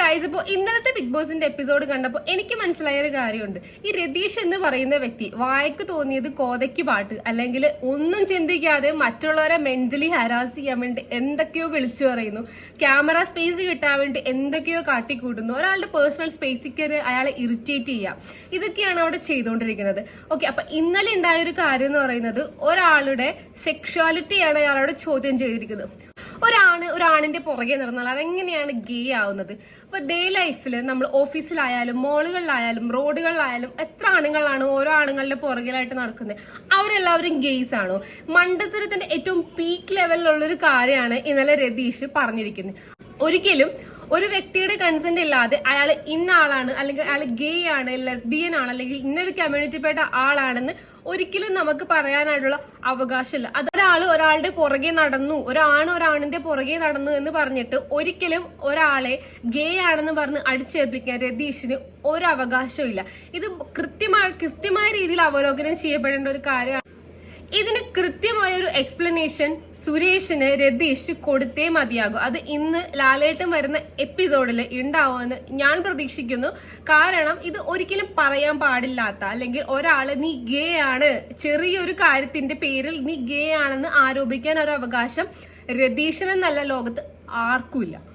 Guys ഇപ്പോൾ ഇന്നലത്തെ big ബോസിന്റെ എപ്പിസോഡ് കണ്ടപ്പോൾ എനിക്ക് മനസ്സിലായ ഒരു കാര്യമുണ്ട്. ഈ രതീഷ് എന്ന് പറയുന്ന വ്യക്തി വായക്ക് തോന്നിയത് കോതയ്ക്ക് പാട്ട് അല്ലെങ്കിൽ ഒന്നും ചിന്തിക്കാതെ മറ്റുള്ളവരെ മെന്റലി ഹരാസ് ചെയ്യാൻ വേണ്ടി എന്തൊക്കെയോ വിളിച്ചു പറയുന്നു. ക്യാമറ സ്പേസ് കിട്ടാൻ വേണ്ടി എന്തൊക്കെയോ കാട്ടിക്കൂട്ടുന്നു. ഒരാളുടെ പേഴ്സണൽ സ്പേസിൽ കയറി അയാളെ ഇറിറ്റേറ്റ് ചെയ്യുക ഇതൊക്കെയാണ് അവിടെ ചെയ്തുകൊണ്ടിരിക്കുന്നത്. ഓക്കെ അപ്പൊ ഇന്നലെ ഉണ്ടായ ഒരു കാര്യം എന്ന് പറയുന്നത് ഒരാളുടെ സെക്ഷുവാലിറ്റിയാണ് അയാളോട് ചോദ്യം ചെയ്തിരിക്കുന്നത്. ഒരാണ് ഒരാണിന്റെ പുറകെ നടന്നാൽ അതെങ്ങനെയാണ് ഗേ ആവുന്നത്? അപ്പൊ ഡേ ലൈഫിൽ നമ്മൾ ഓഫീസിലായാലും മോളുകളിലായാലും റോഡുകളിലായാലും എത്ര ആണുങ്ങളാണ് ഓരോ ആണുങ്ങളുടെ പുറകിലായിട്ട് നടക്കുന്നത്? അവരെല്ലാവരും ഗെയ്സ് ആണോ? മണ്ടത്തരത്തിന്റെ ഏറ്റവും പീക്ക് ലെവലിലുള്ള ഒരു കാര്യമാണ് ഇന്നലെ രതീഷ് പറഞ്ഞിരിക്കുന്നത്. ഒരിക്കലും ഒരു വ്യക്തിയുടെ കൺസെന്റ് ഇല്ലാതെ അയാൾ ഇന്ന ആളാണ് അല്ലെങ്കിൽ അയാൾ ഗേ ആണ് ലെസ്ബിയൻ ആണ് അല്ലെങ്കിൽ ഇന്നൊരു കമ്മ്യൂണിറ്റിപ്പെട്ട ആളാണെന്ന് ഒരിക്കലും നമുക്ക് പറയാനായിട്ടുള്ള അവകാശമില്ല. ഒരാൾ ഒരാളുടെ പുറകെ നടന്നു ഒരാണ് ഒരാണിന്റെ പുറകെ നടന്നു എന്ന് പറഞ്ഞിട്ട് ഒരിക്കലും ഒരാളെ ഗേ ആണെന്ന് പറഞ്ഞ് അടിച്ചേൽപ്പിക്കാൻ രതീഷിന് ഒരു അവകാശവും ഇല്ല ഇത് കൃത്യമായ കൃത്യമായ രീതിയിൽ അവലോകനം ചെയ്യപ്പെടേണ്ട ഒരു കാര്യമാണ് ഇതിന് കൃത്യമായ ഒരു എക്സ്പ്ലനേഷൻ സുരേഷിന് രതീഷ് കൊടുത്തേ മതിയാകും. അത് ഇന്ന് ലാലേട്ടൻ വരുന്ന എപ്പിസോഡിൽ ഉണ്ടാവുമെന്ന് ഞാൻ പ്രതീക്ഷിക്കുന്നു. കാരണം ഇത് ഒരിക്കലും പറയാൻ പാടില്ലാത്ത അല്ലെങ്കിൽ ഒരാൾ നീ ഗേ ആണ് ചെറിയൊരു കാര്യത്തിന്റെ പേരിൽ നീ ഗേ ആണെന്ന് ആരോപിക്കാൻ ഒരു അവകാശം രതീഷിനെന്നല്ല ലോകത്ത് ആർക്കുമില്ല.